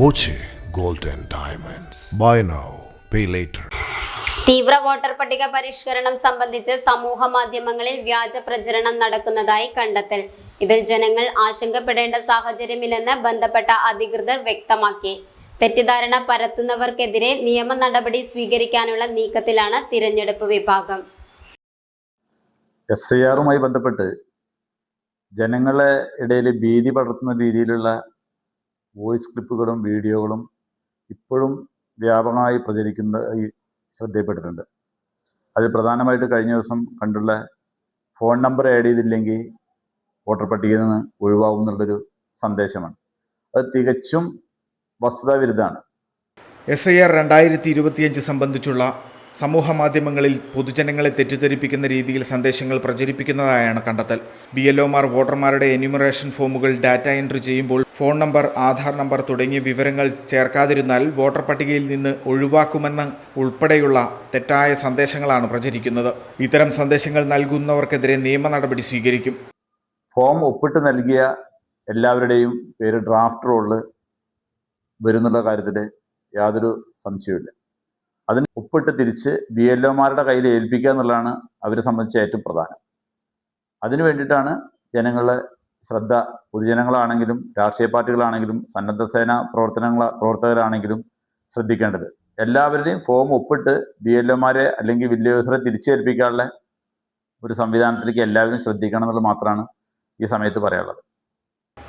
Boche gold and diamonds. Buy now pay later തീവ്ര voter പട്ടിക പരിഷ്കരണം സംബന്ധിച്ച് സമൂഹ മാധ്യമങ്ങളിൽ വ്യാജ പ്രചരണം നടക്കുന്നതായി കണ്ടെത്തൽ. ഇതിൽ ജനങ്ങൾ ആശങ്കപ്പെടേണ്ട സാഹചര്യമില്ലെന്ന് ബന്ധപ്പെട്ട അധികൃതർ വ്യക്തമാക്കി. തെറ്റിദ്ധാരണ പരത്തുന്നവർക്കെതിരെ നിയമ നടപടി സ്വീകരിക്കാനുള്ള നീക്കത്തിലാണ് തിരഞ്ഞെടുപ്പ് വിഭാഗം. എസ് ഐ ആറുമായി ബന്ധപ്പെട്ട് ജനങ്ങളെ ഇടയിൽ ഭീതി പടർത്തുന്ന രീതിയിലുള്ള വോയിസ് ക്ലിപ്പുകളും വീഡിയോകളും ഇപ്പോഴും വ്യാപകമായി ഈ ശ്രദ്ധയിൽപ്പെട്ടിട്ടുണ്ട്. അതിൽ പ്രധാനമായിട്ട് കഴിഞ്ഞ ദിവസം കണ്ടുള്ള ഫോൺ നമ്പർ ആഡ് ചെയ്തില്ലെങ്കിൽ വോട്ടർ പട്ടികയിൽ നിന്ന് ഒഴിവാകും എന്നുള്ളൊരു സന്ദേശമാണ്. അത് തികച്ചും വസ്തുതാവിരുദ്ധമാണ്. എസ് ഐ ആർ രണ്ടായിരത്തി ഇരുപത്തിയഞ്ച് സംബന്ധിച്ചുള്ള സമൂഹ മാധ്യമങ്ങളിൽ പൊതുജനങ്ങളെ തെറ്റിദ്ധരിപ്പിക്കുന്ന രീതിയിൽ സന്ദേശങ്ങൾ പ്രചരിപ്പിക്കുന്നതായാണ് കണ്ടെത്തൽ. ബി എൽ ഒമാർ വോട്ടർമാരുടെ എന്യൂമറേഷൻ ഫോമുകൾ ഡാറ്റ എൻട്രി ചെയ്യുമ്പോൾ ഫോൺ നമ്പർ ആധാർ നമ്പർ തുടങ്ങിയ വിവരങ്ങൾ ചേർക്കാതിരുന്നാൽ വോട്ടർ പട്ടികയിൽ നിന്ന് ഒഴിവാക്കുമെന്ന് ഉൾപ്പെടെയുള്ള തെറ്റായ സന്ദേശങ്ങളാണ് പ്രചരിക്കുന്നത്. ഇത്തരം സന്ദേശങ്ങൾ നൽകുന്നവർക്കെതിരെ നിയമ നടപടി സ്വീകരിക്കും. ഫോം ഒപ്പിട്ട് നൽകിയ എല്ലാവരുടെയും പേര് ഡ്രാഫ്റ്റ് റോളിൽ വരുന്നുള്ള കാര്യത്തിൽ യാതൊരു സംശയവുമില്ല. അതിന് ഒപ്പിട്ട് തിരിച്ച് ബി എൽ ഒമാരുടെ കയ്യിൽ ഏൽപ്പിക്കുക എന്നുള്ളതാണ് അവരെ സംബന്ധിച്ച് ഏറ്റവും പ്രധാനം. അതിനു വേണ്ടിയിട്ടാണ് ജനങ്ങളെ ശ്രദ്ധ പൊതുജനങ്ങളാണെങ്കിലും രാഷ്ട്രീയ പാർട്ടികളാണെങ്കിലും സന്നദ്ധ സേന പ്രവർത്തനങ്ങൾ പ്രവർത്തകരാണെങ്കിലും ശ്രദ്ധിക്കേണ്ടത്. എല്ലാവരുടെയും ഫോം ഒപ്പിട്ട് ബി എൽ ഒമാരെ അല്ലെങ്കിൽ വില്ലേജറെ തിരിച്ചേൽപ്പിക്കാനുള്ള ഒരു സംവിധാനത്തിലേക്ക് എല്ലാവരും ശ്രദ്ധിക്കണം എന്നുള്ളത് മാത്രമാണ് ഈ സമയത്ത് പറയാനുള്ളത്.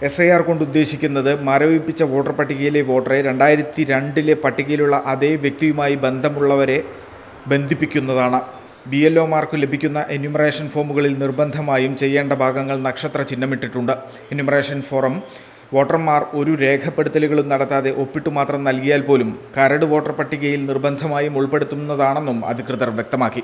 എസ് ഐ ആർ കൊണ്ട് ഉദ്ദേശിക്കുന്നത് മരവിപ്പിച്ച വോട്ടർ പട്ടികയിലെ വോട്ടറെ രണ്ടായിരത്തി രണ്ടിലെ പട്ടികയിലുള്ള അതേ വ്യക്തിയുമായി ബന്ധമുള്ളവരെ ബന്ധിപ്പിക്കുന്നതാണ്. ബി എൽ ഒമാർക്ക് ലഭിക്കുന്ന എന്യൂമറേഷൻ ഫോമുകളിൽ നിർബന്ധമായും ചെയ്യേണ്ട ഭാഗങ്ങൾ നക്ഷത്ര ചിഹ്നമിട്ടിട്ടുണ്ട്. എന്യൂമറേഷൻ ഫോറം വോട്ടർമാർ ഒരു രേഖപ്പെടുത്തലുകളും നടത്താതെ ഒപ്പിട്ടു മാത്രം നൽകിയാൽ പോലും കരട് വോട്ടർ പട്ടികയിൽ നിർബന്ധമായും ഉൾപ്പെടുത്തുന്നതാണെന്നും അധികൃതർ വ്യക്തമാക്കി.